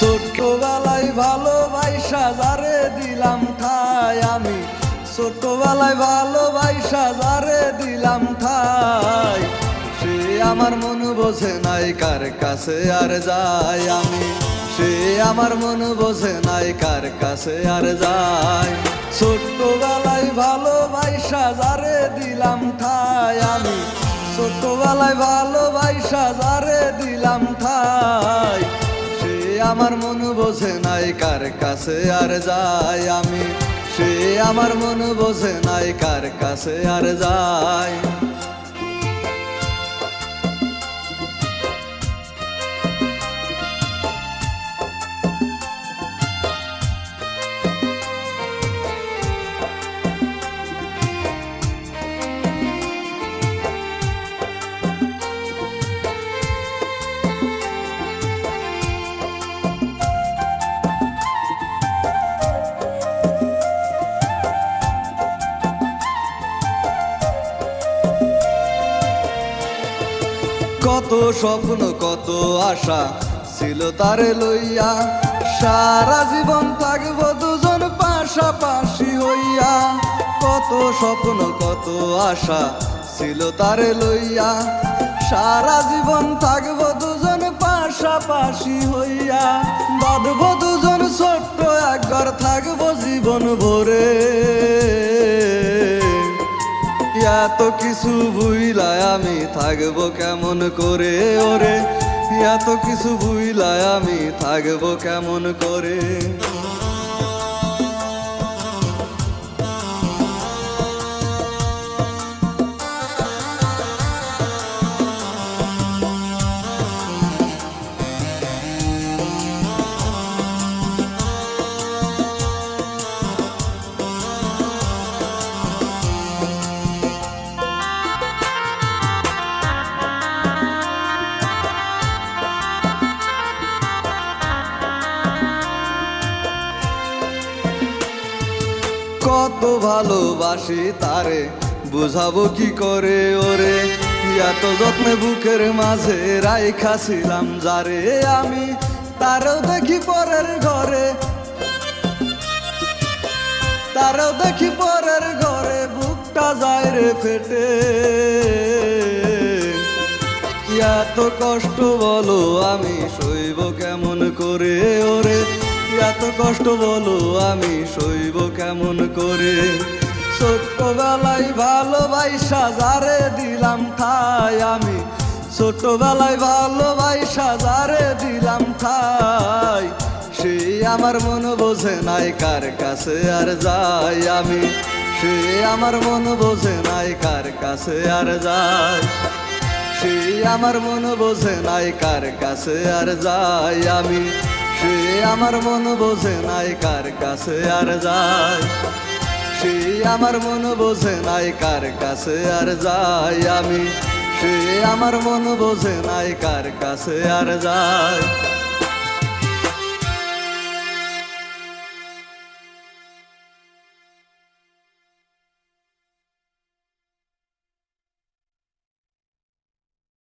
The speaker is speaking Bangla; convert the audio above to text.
ছোটবেলায় ভালোবাসা যারে দিলাম ঠাই, আমি ছোটবেলায় ভালোবাসা যারে দিলাম ঠাই। সে আমার মন বোঝে নাই কার কাছে আর যাই আমি সে আমার মন বোঝে নাই কার কাছে আর যাই ছোট্টবেলায় ভালোবাসা যারে দিলাম ঠাই, আমি ছোট্টবেলায় ভালোবাসা যারে দিলাম সে আমার মন বোঝে নাই কার কাছে আর যাই আমি। সে আমার মন বোঝে নাই কার কাছে আর যাই। কত স্বপ্ন, কত আশা ছিল তারে লইয়া। সারা জীবন থাকব দুজন পাশাপাশি হইয়া। কত স্বপ্ন, কত আশা ছিল তারে লইয়া। সারা জীবন থাকব দুজন পাশাপাশি হইয়া। বাঁধবো দুজন ছোট্ট একবার থাকব জীবন ভরে। এত কিছু বুইলায় আমি থাকব কেমন করে? ওরে, এত কিছু বুইলায় আমি থাকব কেমন করে? কত ভালোবাসি তারে, বুঝাবো কি করে ওরে? এত যত্নে বুকের মাঝে রাইখাছিলাম যারে আমি, তারও দেখি পরের ঘরে। তারও দেখি পরের ঘরে বুকটা যায় রে ফেটে। এত কষ্ট বলো আমি, সইব কেমন করে ওরে? এত কষ্ট বলো আমি সইব কেমন করে? ছোট্টবেলায় ভালোবাসা যারে দিলাম ঠাই আমি। ছোট্টবেলায় ভালোবাসা যারে দিলাম ঠাই সে আমার মন বোঝে নাই কার কাছে আর যাই আমি। সে আমার মন বোঝে নাই কার কাছে আর যাই। সে আমার মন বোঝে নাই কার কাছে আর যাই আমি। সে আমার মন বোঝে নাই কার কাছে আর যাই সে আমার মন বোঝে নাই কার কাছে আর যাই আমি। সে আমার মন বোঝে নাই কার কাছে আর যাই